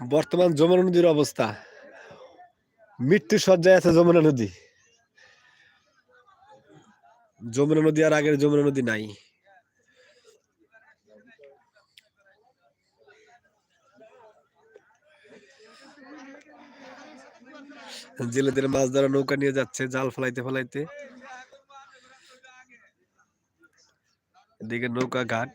বর্তমান যমুনা নদীর অবস্থা। মৃত্যু সজ্জায় আছে যমুনা নদী। যমুনা নদী আর আগের যমুনা নদী নাই। জেলেদের মাছ ধরা নৌকা নিয়ে যাচ্ছে, জাল ফেলাইতে ফেলাইতে। এদিকে নৌকা ঘাট।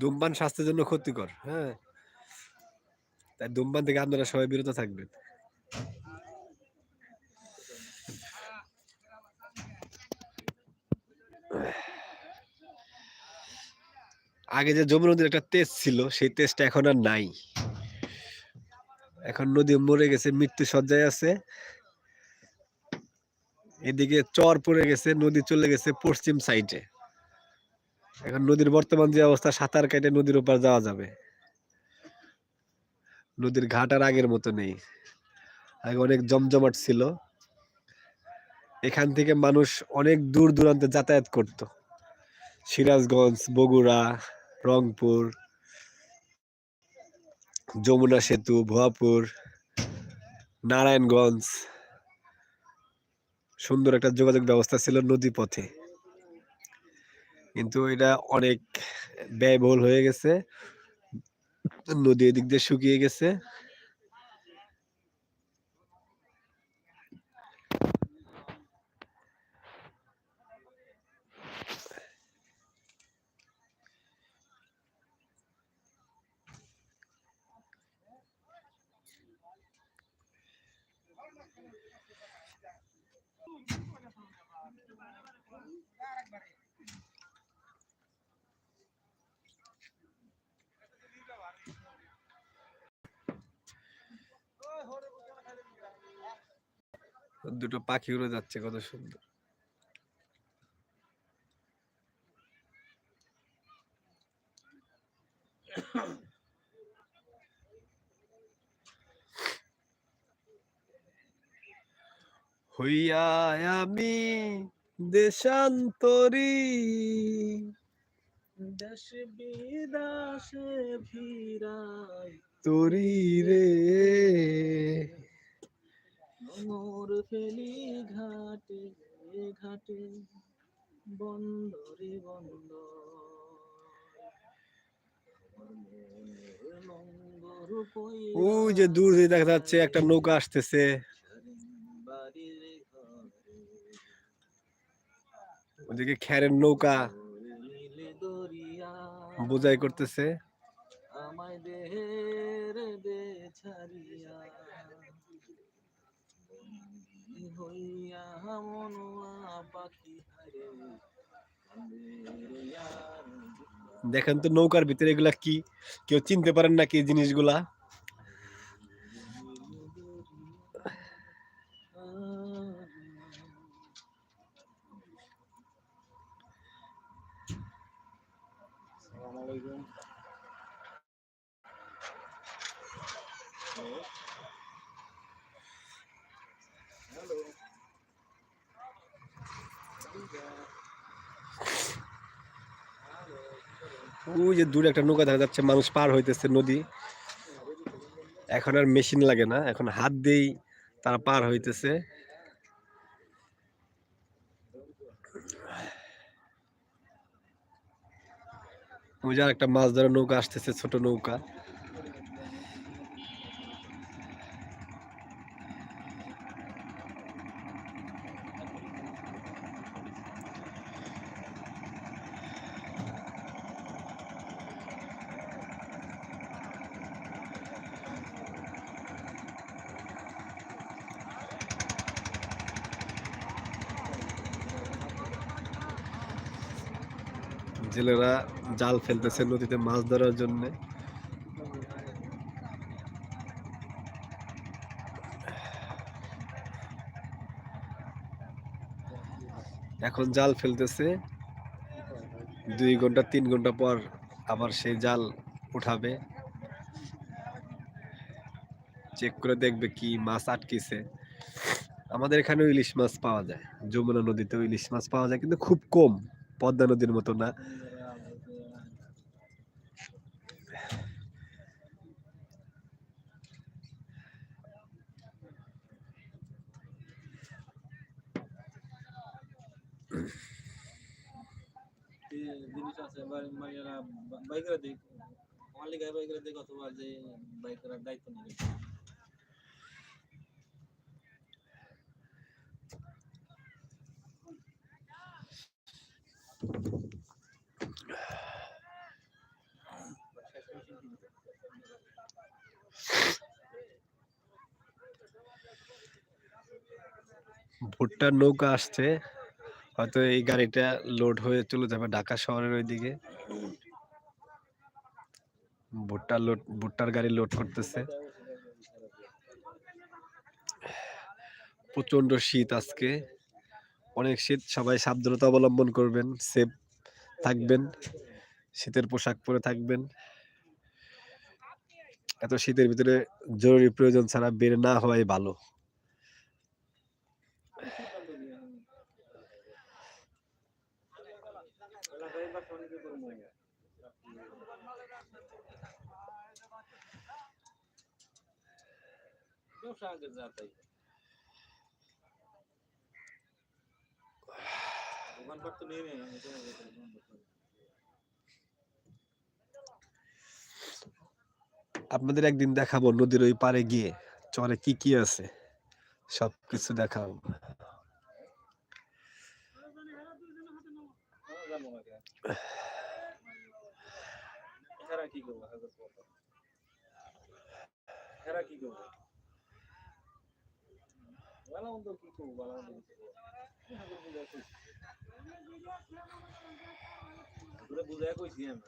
ধূমপান স্বাস্থ্যের জন্য ক্ষতিকর হ্যাঁ। তাই ধূমপান থেকে আপনারা সবাই বিরত থাকবেন। আগে যে যমুনা নদীর একটা তেজ ছিল, সেই তেজটা এখন আর নাই। এখন নদী মরে গেছে মৃত্যু সজ্জায় আছে। এদিকে চর পড়ে গেছে, নদী চলে গেছে পশ্চিম সাইডে এখন নদীর বর্তমান যে অবস্থা, সাঁতার কেটে নদীর উপর যাওয়া যাবে। নদীর ঘাট আর আগের মতো নেই। আগে অনেক জমজমাট ছিল। এখান থেকে মানুষ অনেক দূর দূরান্তে যাতায়াত করত। সিরাজগঞ্জ, বগুড়া, রংপুর, যমুনা সেতু, ভুয়াপুর, নারায়ণগঞ্জ। সুন্দর একটা যোগাযোগ ব্যবস্থা ছিল নদী পথে কিন্তু এটা অনেক ব্যয়বহুল হয়ে গেছে। নদী এদিক দিয়ে শুকিয়ে গেছে। দুটো পাখি উড়ে যাচ্ছে কত সুন্দর। হইয়া আমি দেশান্তরী। দেশ বিদাসে ভিড়াই তরি রে মোর ফেলি ঘাটে ঘাটে বন্দরে লঙ্গর ওই যে দূর দিয়ে দেখা যাচ্ছে একটা নৌকা আসতেছে। ওদিকে খ্যারের নৌকা বোঝাই করতেছে। আমায় দেহের দে ছাড়িয়া বন্দী হইয়া মনুয়া পাখি হারে। দেখেন তো নৌকার ভিতরে এগুলা কি? কেউ চিনতে পারেন না কি জিনিসগুলা? ওই যে দূরে একটা নৌকা দেখা যাচ্ছে, মানুষ পার হইতেছে নদী। এখন আর মেশিন লাগে না, এখন হাত দিয়েই তারা পার হইতেছে। ওই যে একটা মাছ ধরা নৌকা আসতেছে, ছোট নৌকা। জেলেরা জাল ফেলতেছে নদীতে মাছ ধরার জন্য। এখন জাল ফেলতেছে। দুই ঘণ্টা, তিন ঘণ্টা পর আবার সেই জাল উঠাবে। চেক করে দেখবে কি মাছ আটকেছে। আমাদের এখানেও ইলিশ মাছ পাওয়া যায়। যমুনা নদীতেও ইলিশ মাছ পাওয়া যায়, কিন্তু খুব কম। পদ্মা নদীর মতো না। জিনিস আছে বাইকেরা দেখ মালিক বাইকেরা দেখ অথবা যে বাইকেরা দায়িত্ব নিবে ভুট্টার নৌকা আসছে। হয়তো এই গাড়িটা লোড হয়ে চলে যাবে ঢাকা শহরের ওইদিকে। ভুট্টার লোড ভুট্টার গাড়ি লোড করতেছে। প্রচণ্ড শীত আজকে। অনেক শীত, সবাই সাবধানতা অবলম্বন করবেন, সেফ থাকবেন, শীতের পোশাক পরে থাকবেন। এত শীতের ভিতরে জরুরি প্রয়োজন ছাড়া বের না হওয়াই ভালো। ব্যবসা আগে যাতাই দোকানপাট তো নেই নেই আমি তোমার কাছে দোকানপাট নেই। আপনাদের একদিন দেখাবো নদীর ওই পারে গিয়ে চরে কি কি আছে? সবকিছু দেখাবো। কি করব? কি করব? বেলামন্দ কি করব বেলামন্দ বুঝাই কইছি আমি